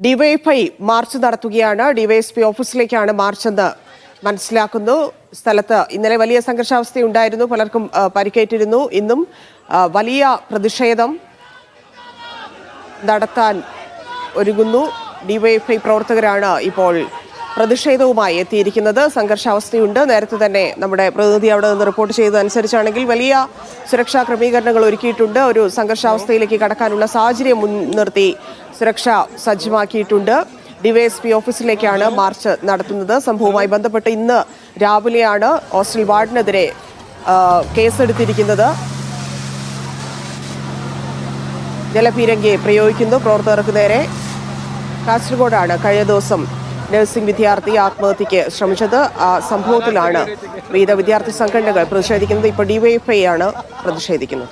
DYFI march നടത്തുകയാണ്. DYSP ഓഫീസിലേക്കാണ് മാർച്ചെന്ന് മനസ്സിലാക്കുന്നു. സ്ഥലത്ത് ഇന്നലെ വലിയ സംഘർഷാവസ്ഥയുണ്ടായിരുന്നു. പലർക്കും പരിക്കേറ്റിരുന്നു. ഇന്നും വലിയ പ്രതിഷേധം നടത്താൻ ഒരുങ്ങുന്നു. ഡിവൈഎഫ്ഐ പ്രവർത്തകരാണ് ഇപ്പോൾ പ്രതിഷേധവുമായി എത്തിയിരിക്കുന്നത് സംഘർഷാവസ്ഥയുണ്ട്. നേരത്തെ തന്നെ നമ്മുടെ പ്രതിനിധി അവിടെ നിന്ന് റിപ്പോർട്ട് ചെയ്തതനുസരിച്ചാണെങ്കിൽ വലിയ സുരക്ഷാ ക്രമീകരണങ്ങൾ ഒരുക്കിയിട്ടുണ്ട്. ഒരു സംഘർഷാവസ്ഥയിലേക്ക് കടക്കാനുള്ള സാഹചര്യം മുൻനിർത്തി സുരക്ഷ സജ്ജമാക്കിയിട്ടുണ്ട്. ഡിവൈഎസ്പി ഓഫീസിലേക്കാണ് മാർച്ച് നടത്തുന്നത്. സംഭവവുമായി ബന്ധപ്പെട്ട് ഇന്ന് രാവിലെയാണ് ഹോസ്റ്റൽ വാർഡിനെതിരെ കേസെടുത്തിരിക്കുന്നത്. ജലപീരങ്കിയെ പ്രയോഗിക്കുന്നു. പ്രവർത്തകർക്ക് നേരെ കാസർഗോഡാണ് കഴിഞ്ഞ ദിവസം നഴ്സിംഗ് വിദ്യാർത്ഥി ആത്മഹത്യയ്ക്ക് ശ്രമിച്ചത്. ആ സംഭവത്തിലാണ് വിവിധ വിദ്യാർത്ഥി സംഘടനകൾ പ്രതിഷേധിക്കുന്നത്. ഇപ്പോൾ ഡിവൈഎഫ്ഐ ആണ് പ്രതിഷേധിക്കുന്നത്.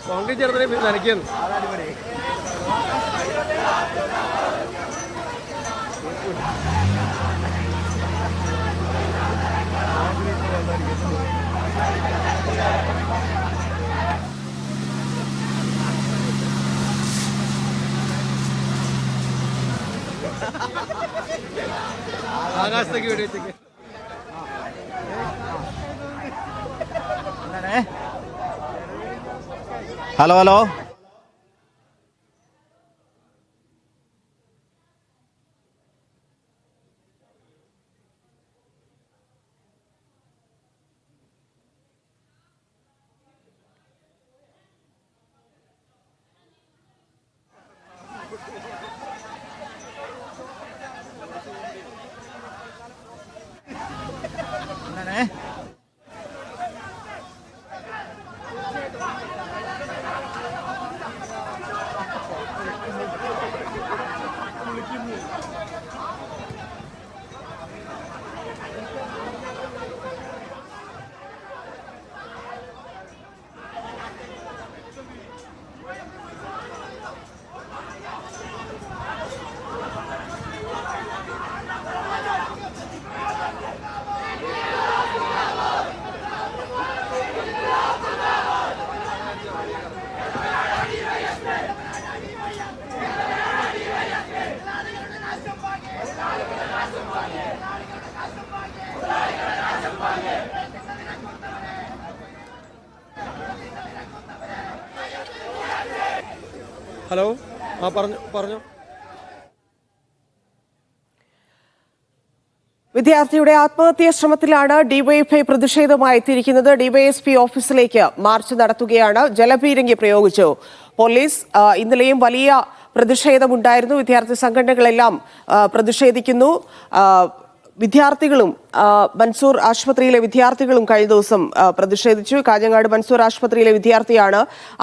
കോൺക്രീറ്റ് ചേർത്തിനെ നനയ്ക്കുന്നു ആകാശത്തേക്ക് വെടിവെച്ചേക്ക് ഹലോ ഹലോ ഹലോ? ആ പറഞ്ഞു പറഞ്ഞു. വിദ്യാർത്ഥിയുടെ ആത്മഹത്യാ ശ്രമത്തിലാണ് ഡിവൈഎഫ്ഐ പ്രതിഷേധമായി എത്തിയിരിക്കുന്നത്. ഡിവൈഎസ്പി ഓഫീസിലേക്ക് മാർച്ച് നടത്തുകയാണ്. ജലപീരങ്കി പ്രയോഗിച്ചു. പോലീസ് ഇന്നലെയും വലിയ പ്രതിഷേധമുണ്ടായിരുന്നു. വിദ്യാർത്ഥി സംഘടനകളെല്ലാം പ്രതിഷേധിക്കുന്നു. വിദ്യാർത്ഥികളും മൻസൂർ ആശുപത്രിയിലെ വിദ്യാർത്ഥികളും കഴിഞ്ഞ ദിവസം പ്രതിഷേധിച്ചു. കാഞ്ഞങ്ങാട് മൻസൂർ ആശുപത്രിയിലെ വിദ്യാർത്ഥിയാണ്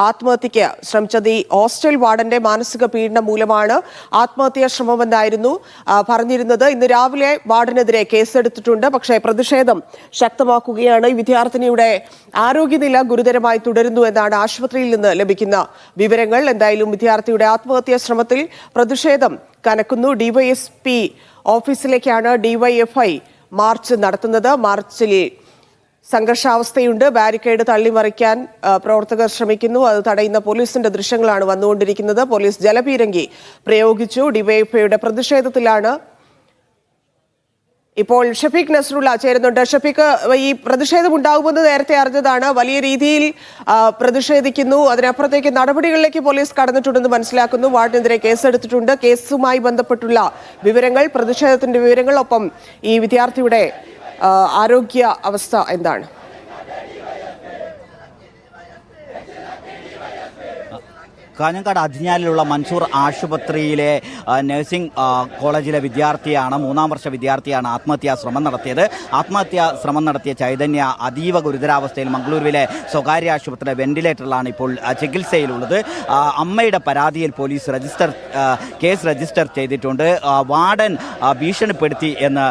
ആത്മഹത്യക്ക് ശ്രമിച്ചത്. ഈ ഹോസ്റ്റൽ വാർഡന്റെ മാനസിക പീഡനം മൂലമാണ് ആത്മഹത്യാ ശ്രമമെന്നായിരുന്നു പറഞ്ഞിരുന്നത്. ഇന്ന് രാവിലെ വാർഡിനെതിരെ കേസെടുത്തിട്ടുണ്ട്. പക്ഷേ പ്രതിഷേധം ശക്തമാക്കുകയാണ്. ഈ വിദ്യാർത്ഥിനിയുടെ ആരോഗ്യനില ഗുരുതരമായി തുടരുന്നു എന്നാണ് ആശുപത്രിയിൽ നിന്ന് ലഭിക്കുന്ന വിവരങ്ങൾ. എന്തായാലും വിദ്യാർത്ഥിയുടെ ആത്മഹത്യാ ശ്രമത്തിൽ പ്രതിഷേധം കനക്കുന്നു. ഡിവൈഎസ്പി ഓഫീസിലേക്കാണ് ഡിവൈഎഫ്ഐ മാർച്ച് നടത്തുന്നത്. മാർച്ചിൽ സംഘർഷാവസ്ഥയുണ്ട്. ബാരിക്കേഡ് തള്ളിമറിക്കാൻ പ്രവർത്തകർ ശ്രമിക്കുന്നു. അത് തടയുന്ന പോലീസിന്റെ ദൃശ്യങ്ങളാണ് വന്നുകൊണ്ടിരിക്കുന്നത്. പോലീസ് ജലപീരങ്കി പ്രയോഗിച്ചു. ഡിവൈഎഫ്ഐയുടെ പ്രതിഷേധത്തിലാണ് ഇപ്പോൾ ഷഫീഖ് നസ്രുള്ള ചേരുന്നുണ്ട്. ഷഫീഖ് ഈ പ്രതിഷേധം ഉണ്ടാകുമെന്ന് നേരത്തെ അറിഞ്ഞതാണ്. വലിയ രീതിയിൽ പ്രതിഷേധിക്കുന്നു. അതിനപ്പുറത്തേക്ക് നടപടികളിലേക്ക് പോലീസ് കടന്നിട്ടുണ്ടെന്ന് മനസ്സിലാക്കുന്നു. വാർഡിനെതിരെ കേസെടുത്തിട്ടുണ്ട്. കേസുമായി ബന്ധപ്പെട്ടുള്ള വിവരങ്ങൾ പ്രതിഷേധത്തിന്റെ വിവരങ്ങൾ ഒപ്പം ഈ വിദ്യാർത്ഥിയുടെ ആരോഗ്യ അവസ്ഥ എന്താണ്? കാഞ്ഞങ്ങാട് അതിഞ്ഞാലിലുള്ള മൻസൂർ ആശുപത്രിയിലെ നഴ്സിംഗ് കോളേജിലെ വിദ്യാർത്ഥിയാണ് മൂന്നാം വർഷ വിദ്യാർത്ഥിയാണ് ആത്മഹത്യാ ശ്രമം നടത്തിയത്. ആത്മഹത്യാ ശ്രമം നടത്തിയ ചൈതന്യ അതീവ ഗുരുതരാവസ്ഥയിൽ മംഗളൂരുവിലെ സ്വകാര്യ ആശുപത്രിയിലെ വെന്റിലേറ്ററിലാണ് ഇപ്പോൾ ചികിത്സയിലുള്ളത്. അമ്മയുടെ പരാതിയിൽ പോലീസ് രജിസ്റ്റർ കേസ് രജിസ്റ്റർ ചെയ്തിട്ടുണ്ട്. വാർഡൻ ഭീഷണിപ്പെടുത്തി എന്ന്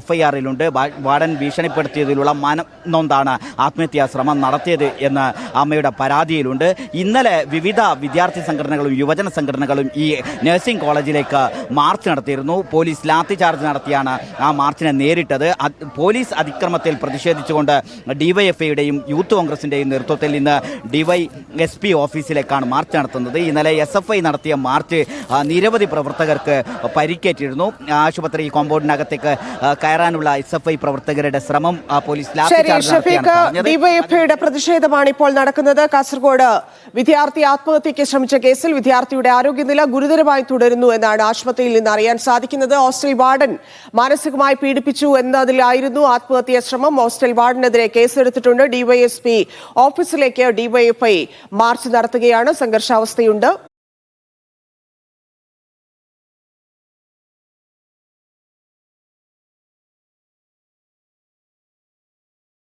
എഫ് ഐ ആറിലുണ്ട് വാർഡൻ ഭീഷണിപ്പെടുത്തിയതിലുള്ള മനം നൊന്താണ് ആത്മഹത്യാ ശ്രമം നടത്തിയത് എന്ന് അമ്മയുടെ പരാതിയിലുണ്ട്. ഇന്നലെ വിവിധ വിദ്യാർത്ഥി വിദ്യാർത്ഥി സംഘടനകളും യുവജന സംഘടനകളും ഈ നഴ്സിംഗ് കോളേജിലേക്ക് മാർച്ച് നടത്തിയിരുന്നു. പോലീസ് ലാത്തി ചാർജ് നടത്തിയാണ് ആ മാർച്ചിനെ നേരിട്ടത്. പോലീസ് അതിക്രമത്തിൽ പ്രതിഷേധിച്ചുകൊണ്ട് ഡിവൈഎഫ്ഐയുടെയും യൂത്ത് കോൺഗ്രസിന്റെയും നേതൃത്വത്തിൽ ഇന്ന് ഡിവൈ എസ് പി ഓഫീസിലേക്കാണ് മാർച്ച് നടത്തുന്നത്. ഇന്നലെ എസ് എഫ് ഐ നടത്തിയ മാർച്ച് നിരവധി പ്രവർത്തകർക്ക് പരിക്കേറ്റിരുന്നു. ആശുപത്രി കോമ്പൗണ്ടിനകത്തേക്ക് കയറാനുള്ള എസ് എഫ് ഐ പ്രവർത്തകരുടെ ശ്രമം പോലീസ്. ഡിവൈഎഫ്ഐയുടെ പ്രതിഷേധമാണ് ഇപ്പോൾ നടക്കുന്നത്. കാസർഗോഡ് വിദ്യാർത്ഥി ആത്മഹത്യയ്ക്ക് ശ്രമിച്ച കേസിൽ വിദ്യാർത്ഥിയുടെ ആരോഗ്യനില ഗുരുതരമായി തുടരുന്നു എന്നാണ് ആശുപത്രിയിൽ നിന്ന് അറിയാൻ സാധിക്കുന്നത്. ഹോസ്റ്റൽ വാർഡൻ മാനസികമായി പീഡിപ്പിച്ചു എന്നതിലായിരുന്നു ആത്മഹത്യാ ശ്രമം. ഹോസ്റ്റൽ വാർഡനെതിരെ കേസെടുത്തിട്ടുണ്ട് ഡിവൈഎസ്പി. ഓഫീസിലേക്ക് ഡിവൈഎഫ്ഐ മാർച്ച് നടത്തുകയാണ്. സംഘർഷാവസ്ഥയുണ്ട്.